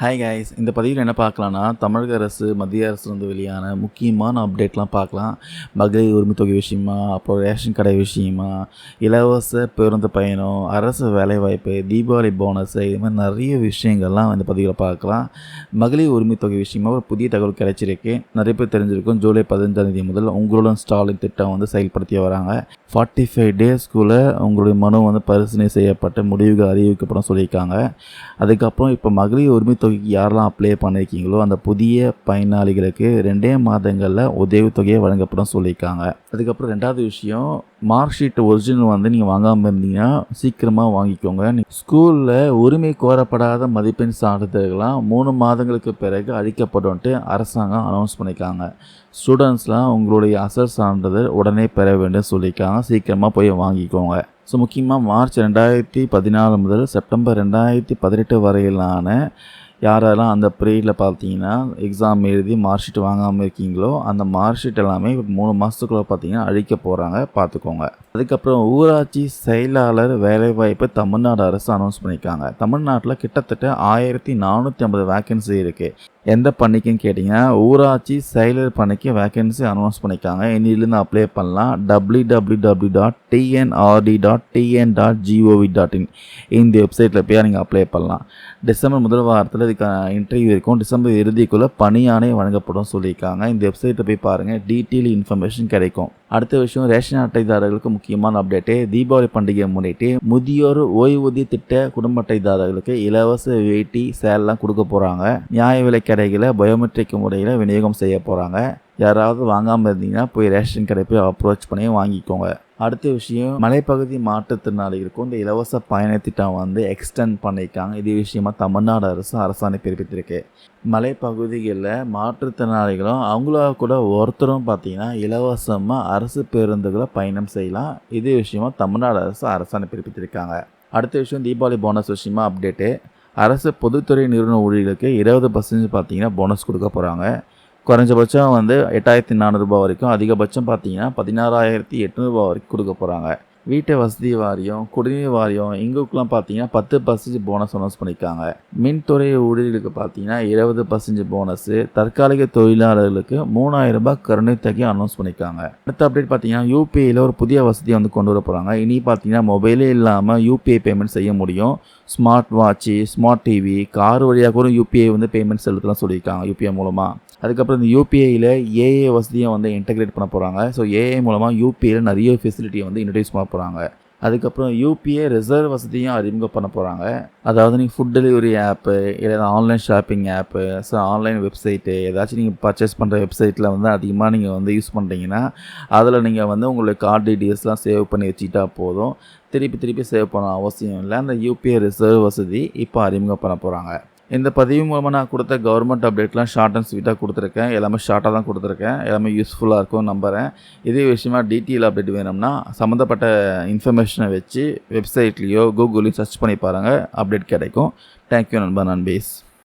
Hi guys இந்த பதிவில் என்ன பார்க்கலான்னா தமிழக அரசு மத்திய அரசு வந்து வெளியான முக்கியமான அப்டேட்லாம் பார்க்கலாம். மகளிர் உரிமை தொகை விஷயமா அப்புறம் ரேஷன் கடை விஷயமா இலவச பேருந்து பயணம் அரசு வேலைவாய்ப்பு தீபாவளி போனஸ் இது மாதிரி நிறைய விஷயங்கள்லாம் இந்த பதிவில் பார்க்கலாம். மகளிர் உரிமை தொகை விஷயமா ஒரு புதிய தகவல் கிடைச்சிருக்கு. நிறைய பேர் தெரிஞ்சிருக்கும் ஜூலை பதினஞ்சாம் தேதி முதல் உங்களுடன் ஸ்டாலின் திட்டம் வந்து செயல்படுத்தி வராங்க. ஃபார்ட்டி ஃபைவ் டேஸ்க்குள்ளே உங்களுடைய மனு வந்து பரிசீலனை செய்யப்பட்டு முடிவுகள் அறிவிக்கப்படும் சொல்லியிருக்காங்க. அதுக்கப்புறம் இப்போ மகளிர் உரிமை தொகைக்கு யாரெல்லாம் அப்ளை பண்ணியிருக்கீங்களோ அந்த புதிய பயனாளிகளுக்கு ரெண்டே மாதங்களில் உதவித்தொகையை வழங்கப்படும் சொல்லியிருக்காங்க. அதுக்கப்புறம் ரெண்டாவது விஷயம் மார்க் ஷீட் ஒரிஜினல் வந்து நீங்கள் வாங்காமல் இருந்தீங்கன்னா சீக்கிரமாக வாங்கிக்கோங்க. ஸ்கூலில் உரிமை கோரப்படாத மதிப்பெண் சான்றிதழ்கள்லாம் மூணு மாதங்களுக்கு பிறகு அழிக்கப்படும் அரசாங்கம் அனௌன்ஸ் பண்ணியிருக்காங்க. ஸ்டூடெண்ட்ஸ்லாம் உங்களுடைய அசல் சான்றிதழ் உடனே பெற வேண்டும் சொல்லியிருக்காங்க. சீக்கிரமாக போய் வாங்கிக்கோங்க. ஸோ முக்கியமாக மார்ச் ரெண்டாயிரத்தி பதினாலு முதல் செப்டம்பர் ரெண்டாயிரத்தி பதினெட்டு வரையிலான யாரெல்லாம் அந்த பீரியடில் பார்த்தீங்கன்னா எக்ஸாம் எழுதி மார்க் ஷீட் வாங்காமல் இருக்கீங்களோ அந்த மார்க் ஷீட் எல்லாமே மூணு மாதத்துக்குள்ளே பார்த்தீங்கன்னா அழிக்க போகிறாங்க பார்த்துக்கோங்க. அதுக்கப்புறம் ஊராட்சி செயலாளர் வேலைவாய்ப்பு தமிழ்நாடு அரசு அனௌன்ஸ் பண்ணியிருக்காங்க. தமிழ்நாட்டில் கிட்டத்தட்ட ஆயிரத்தி நானூற்றி ஐம்பது வேக்கன்சி இருக்குது எந்த பணிக்குன்னு கேட்டிங்கன்னா ஊராட்சி செயலர் பண்ணிக்கு வேக்கன்சி அனௌன்ஸ் பண்ணியிருக்காங்க. இன்னிலேருந்து அப்ளை பண்ணலாம். W W W dot TNRD dot TN dot GOV dot in இந்த வெப்சைட்டில் போய் நீங்கள் அப்ளை பண்ணலாம். டிசம்பர் முதல் வாரத்தில் இதுக்கான இன்டர்வியூ இருக்கும். டிசம்பர் இறுதிக்குள்ளே பணியானே வழங்கப்படும் சொல்லியிருக்காங்க. இந்த வெப்சைட்டில் போய் பாருங்கள் டீட்டெயில் இன்ஃபர்மேஷன் கிடைக்கும். அடுத்த விஷயம் ரேஷன் அட்டைதாரர்களுக்கு முக்கியமான அப்டேட்டு தீபாவளி பண்டிகையை முன்னிட்டு முதியோர் ஓய்வூதிய திட்ட குடும்ப அட்டைதாரர்களுக்கு இலவச வேட்டி சேலெலாம் கொடுக்க போகிறாங்க நியாய விலை கடைகளை பயோமெட்ரிக் முறையில் விநியோகம் செய்ய போகிறாங்க யாராவது வாங்காமல் இருந்தீங்கன்னா போய் ரேஷன் கடை போய் அப்ரோச் பண்ணி வாங்கிக்கோங்க. அடுத்த விஷயம் மலைப்பகுதி மாற்றுத்திறனாளிகளுக்கும் இந்த இலவச பயண திட்டம் வந்து எக்ஸ்டெண்ட் பண்ணியிருக்காங்க. இது விஷயமா தமிழ்நாடு அரசு அரசாணை பிறப்பித்திருக்கு. மலைப்பகுதிகளில் மாற்றுத்திறனாளிகளும் அவங்கள கூட ஒருத்தரும் பார்த்தீங்கன்னா இலவசமாக அரசு பேருந்துகளை பயணம் செய்யலாம். இது விஷயமா தமிழ்நாடு அரசு அரசாணை பிறப்பித்திருக்காங்க. அடுத்த விஷயம் தீபாவளி போனஸ் விஷயமா அப்டேட்டு அரசு பொதுத்துறை நிறுவன ஊழியர்களுக்கு இருபது பர்சன்டேஜ் பார்த்தீங்கன்னா போனஸ் கொடுக்க போகிறாங்க குறைஞ்சபட்சம் வந்து எட்டாயிரத்தி நானூறுரூபா வரைக்கும் அதிகபட்சம் பார்த்தீங்கன்னா பதினாறாயிரத்தி எட்நூறுபா வரைக்கும் கொடுக்க போகிறாங்க வீட்டு வசதி வாரியம் குடிநீர் வாரியம் எங்களுக்குலாம் பார்த்தீங்கன்னா பத்து பர்சன்டேஜ் போனஸ் அனௌன்ஸ் பண்ணியிருக்காங்க. மின்துறை ஊழியர்களுக்கு பார்த்தீங்கன்னா இருபது பர்சன்டேஜ் போனஸு தற்காலிக தொழிலாளர்களுக்கு மூணாயிரம் ரூபாய் கருணை தொகை அனௌன்ஸ் பண்ணியிருக்காங்க. அடுத்த அப்டேட் பார்த்தீங்கன்னா யூபிஐயில் ஒரு புதிய வசதியை வந்து கொண்டு வர போகிறாங்க இனி பார்த்தீங்கன்னா மொபைலே இல்லாமல் யூபிஐ பேமெண்ட் செய்ய முடியும். Smart watch smart TV car வழியாக கூட யூபிஐ வந்து பேமெண்ட் செலுத்தலாம் சொல்லியிருக்காங்க யூபிஐ மூலமாக அதுக்கப்புறம் இந்த யூபிஐயில் ஏஏ வசதியை வந்து இன்டகிரேட் பண்ண போகிறாங்க ஸோ ஏஏ மூலமாக யூபிஐயில் நிறைய ஃபெசிலிட்டியை வந்து இன்ட்ரடியூஸ் பண்ண போகிறாங்க அதுக்கப்புறம் யூபிஐ ரிசர்வ் வசதியும் அறிமுகம் பண்ண போகிறாங்க அதாவது நீங்கள் ஃபுட் டெலிவரி ஆப்பு இல்லை online shopping app so online website ஏதாச்சும் நீங்கள் பர்ச்சேஸ் பண்ணுற வெப்சைட்டில் வந்து அதிகமாக நீங்கள் வந்து யூஸ் பண்ணுறீங்கன்னா அதில் நீங்கள் வந்து உங்களுடைய கார்டு டீட்டெயில்ஸ்லாம் சேவ் பண்ணி வச்சுக்கிட்டா போதும். திருப்பி திருப்பி சேவ் பண்ண அவசியம் இல்லை. அந்த யூபிஐ ரிசர்வ் வசதி இப்போ அறிமுகம் பண்ண போகிறாங்க இந்த பதிவு மூலமாக நான் கொடுத்த கவர்மெண்ட் அப்டேட்லாம் ஷார்ட் அண்ட் ஸ்வீட்டாக கொடுத்துருக்கேன். எல்லாமே ஷார்ட்டாக தான் கொடுத்துருக்கேன். எல்லாமே யூஸ்ஃபுல்லாக இருக்கும் நம்புகிறேன் இதே விஷயமா டீட்டெயில் அப்டேட் வேணும்னா சம்மந்தப்பட்ட இன்ஃபர்மேஷனை வச்சு வெப்சைட்லேயோ கூகுள்லேயும் சர்ச் பண்ணி பாருங்கள் அப்டேட் கிடைக்கும். தேங்க்யூ நண்பா நண்பீஸ்.